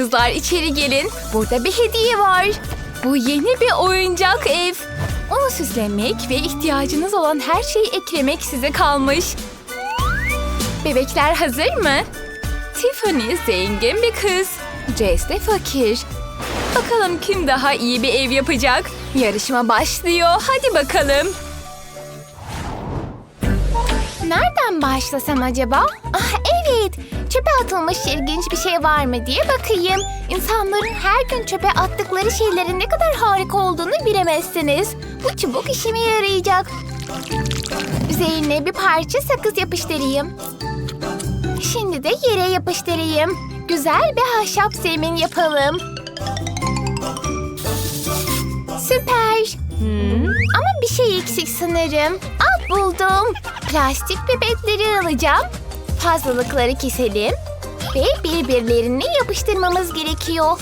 kızlar içeri gelin. Burada bir hediye var. Bu yeni bir oyuncak ev. Onu süslemek ve ihtiyacınız olan her şeyi eklemek size kalmış. Bebekler hazır mı? Tiffany zengin bir kız. Jess de fakir. Bakalım kim daha iyi bir ev yapacak? Yarışma başlıyor. Hadi bakalım. Nereden başlasam acaba? Ah evet. Çöpe atılmış ilginç bir şey var mı diye bakayım. İnsanların her gün çöpe attıkları şeylerin ne kadar harika olduğunu bilemezsiniz. Bu çubuk işime yarayacak. Üzerine bir parça sakız yapıştırayım. Şimdi de yere yapıştırayım. Güzel bir ahşap zemin yapalım. Süper. Ama bir şey eksik sanırım. Al buldum. Plastik pipetleri alacağım. Fazlalıkları keselim. Ve birbirlerini yapıştırmamız gerekiyor.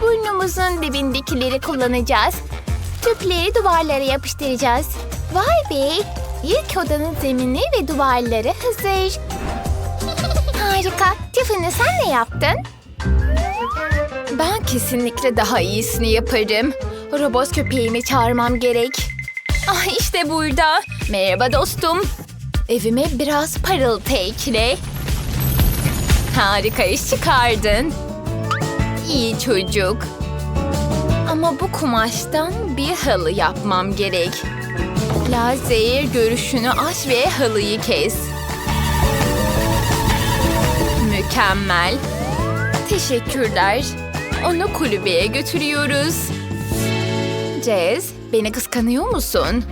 Burnumuzun dibindekileri kullanacağız. Tüpleri duvarlara yapıştıracağız. Vay be! İlk odanın zemini ve duvarları hazır. Harika. Tiffany sen ne yaptın? Ben kesinlikle daha iyisini yaparım. Robot köpeğimi çağırmam gerek. Ah işte burada. Merhaba dostum. Evime biraz parıltı ekle. Harika iş çıkardın. İyi çocuk. Ama bu kumaştan bir halı yapmam gerek. Lazer görüşünü aç ve halıyı kes. Mükemmel. Teşekkürler. Onu kulübeye götürüyoruz. Jazz, beni kıskanıyor musun?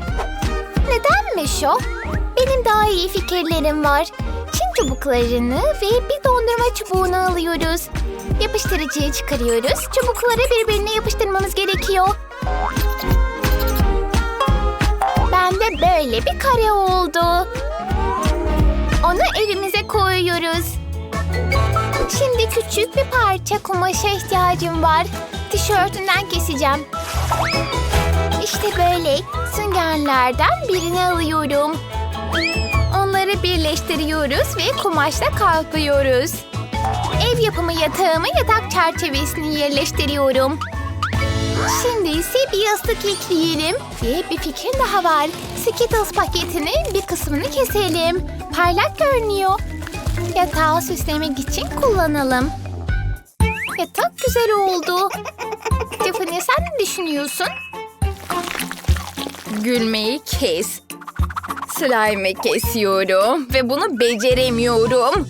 Nedenmiş o? Benim daha iyi fikirlerim var. Çin çubuklarını ve bir dondurma çubuğunu alıyoruz. Yapıştırıcıyı çıkarıyoruz. Çubukları birbirine yapıştırmamız gerekiyor. Bende böyle bir kare oldu. Onu evimize koyuyoruz. Şimdi küçük bir parça kumaşa ihtiyacım var. Tişörtünden keseceğim. İşte böyle süngerlerden birini alıyorum. Onları birleştiriyoruz ve kumaşla kaplıyoruz. Ev yapımı yatağımı yatak çerçevesine yerleştiriyorum. Şimdi ise bir yastık ekleyelim. Ve bir fikrim daha var. Skittles paketinin bir kısmını keselim. Parlak görünüyor. Yatağı süslemek için kullanalım. Yatak güzel oldu. Tiffany sen ne düşünüyorsun? Gülmeyi kes. Slime'ı kesiyorum ve bunu beceremiyorum.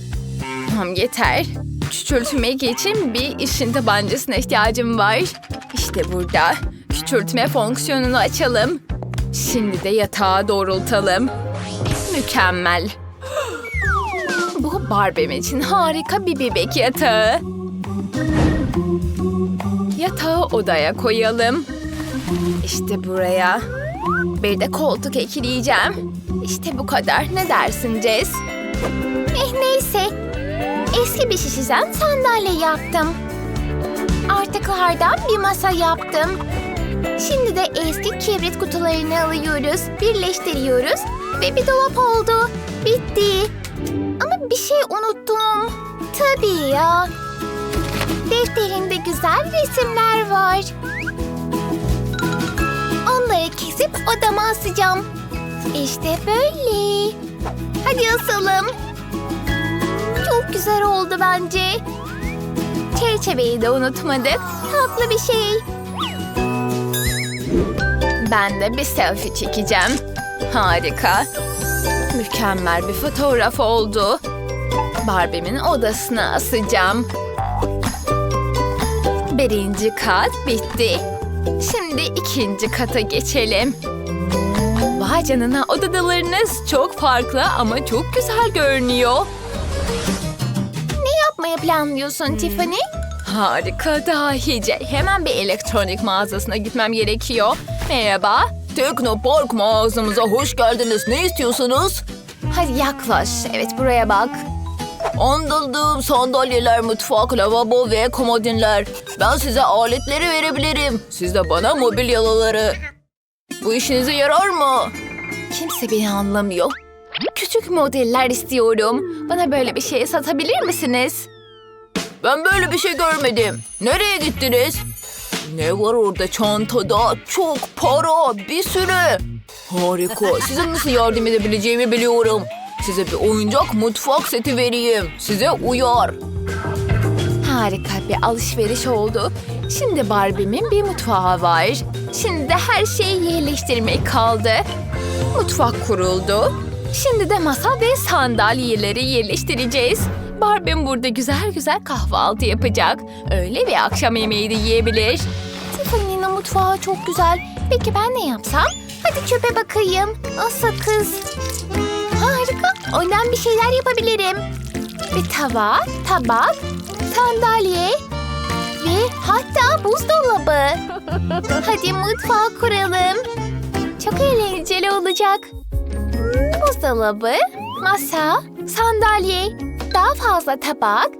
Tamam yeter. Küçültmek için bir işin tabancasına ihtiyacım var. İşte burada. Küçültme fonksiyonunu açalım. Şimdi de yatağı doğrultalım. Mükemmel. Bu Barbie'm için harika bir bebek yatağı. Yatağı odaya koyalım. İşte buraya. Bir de koltuk ekleyeceğim. İşte bu kadar. Ne dersin Jess? Eh neyse. Eski bir şişeden sandalye yaptım. Artıklardan bir masa yaptım. Şimdi de eski kibrit kutularını alıyoruz, birleştiriyoruz ve bir dolap oldu. Bitti. Ama bir şey unuttum. Tabii ya. Defterinde güzel resimler var. Onları kesip odama asacağım. İşte böyle. Hadi asalım. Çok güzel oldu bence. Çerçeveyi de unutmadık. Tatlı bir şey. Ben de bir selfie çekeceğim. Harika. Mükemmel bir fotoğraf oldu. Barbie'min odasına asacağım. Birinci kat bitti. Şimdi ikinci kata geçelim. Vay canına odalarınız çok farklı ama çok güzel görünüyor. Ne yapmayı planlıyorsun Tiffany? Harika dahice. Hemen bir elektronik mağazasına gitmem gerekiyor. Merhaba. Teknopark mağazamıza hoş geldiniz. Ne istiyorsunuz? Hadi yaklaş. Evet buraya bak. Anladım. Sandalyeler, mutfak, lavabo ve komodinler. Ben size aletleri verebilirim. Siz de bana mobilyaları. Bu işinize yarar mı? Kimse beni anlamıyor. Küçük modeller istiyorum. Bana böyle bir şey satabilir misiniz? Ben böyle bir şey görmedim. Nereye gittiniz? Ne var orada çantada? Çok para, bir sürü. Harika. Size nasıl yardım edebileceğimi biliyorum. Size bir oyuncak mutfak seti vereyim. Size uyar. Harika bir alışveriş oldu. Şimdi Barbie'min bir mutfağı var. Şimdi de her şeyi yerleştirmek kaldı. Mutfak kuruldu. Şimdi de masa ve sandalyeleri yerleştireceğiz. Barbie'm burada güzel güzel kahvaltı yapacak. Öğle ve akşam yemeği de yiyebilir. Tiffany'nin mutfağı çok güzel. Peki ben ne yapsam? Hadi çöpe bakayım. Nasıl kız? Harika. Ondan bir şeyler yapabilirim. Bir tava, tabak, sandalye ve hatta buzdolabı. Hadi mutfağı kuralım. Çok eğlenceli olacak. Buzdolabı, masa, sandalye, daha fazla tabak.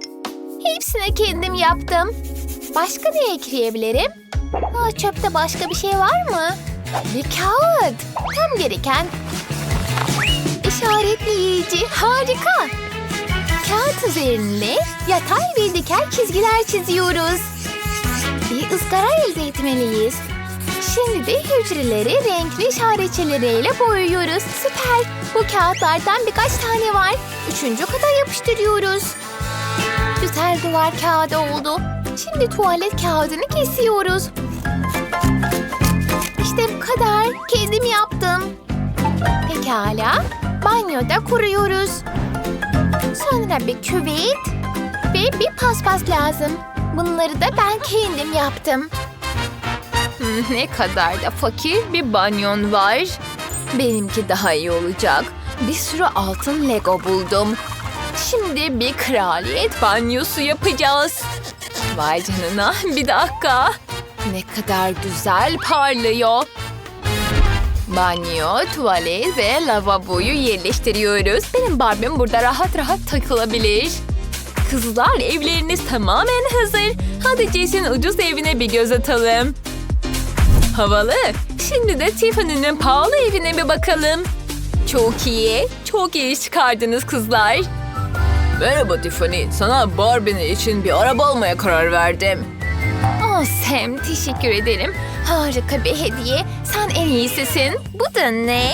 Hepsini kendim yaptım. Başka ne ekleyebilirim? Aa, çöpte başka bir şey var mı? Bir kağıt. Tam gereken. İşaretleyici. Harika. Kağıt üzerinde yatay ve diken çizgiler çiziyoruz. Bir ızgara elde etmeliyiz. Şimdi de hücreleri renkli işaretçileriyle boyuyoruz. Süper. Bu kağıtlardan birkaç tane var. Üçüncü kata yapıştırıyoruz. Güzel duvar kağıdı oldu. Şimdi tuvalet kağıdını kesiyoruz. İşte bu kadar. Kendim yaptım. Pekala. Banyoda kuruyoruz. Sonra bir küvet ve bir paspas lazım. Bunları da ben kendim yaptım. Hmm, Ne kadar da fakir bir banyon var. Benimki daha iyi olacak. Bir sürü altın Lego buldum. Şimdi bir kraliyet banyosu yapacağız. Vay canına bir dakika. Ne kadar güzel parlıyor. Banyo, tuvalet ve lavaboyu yerleştiriyoruz. Benim Barbie'm burada rahat rahat takılabilir. Kızlar evleriniz tamamen hazır. Hadi Jess'in ucuz evine bir göz atalım. Havalı. Şimdi de Tiffany'nin pahalı evine bir bakalım. Çok iyi. Çok iyi çıkardınız kızlar. Merhaba Tiffany. Sana Barbie'nin için bir araba almaya karar verdim. Oh Sam teşekkür ederim. Harika bir hediye. Sen en iyisisin. Bu da ne?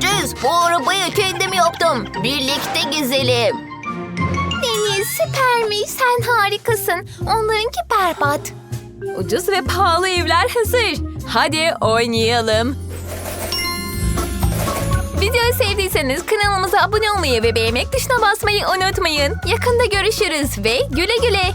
Jess bu arabayı kendim yaptım. Birlikte gezelim. Deniz süpermiş. Sen harikasın. Onlarınki berbat. Ucuz ve pahalı evler hazır. Hadi oynayalım. Videoyu sevdiyseniz kanalımıza abone olmayı ve beğenmek tuşuna basmayı unutmayın. Yakında görüşürüz ve güle güle.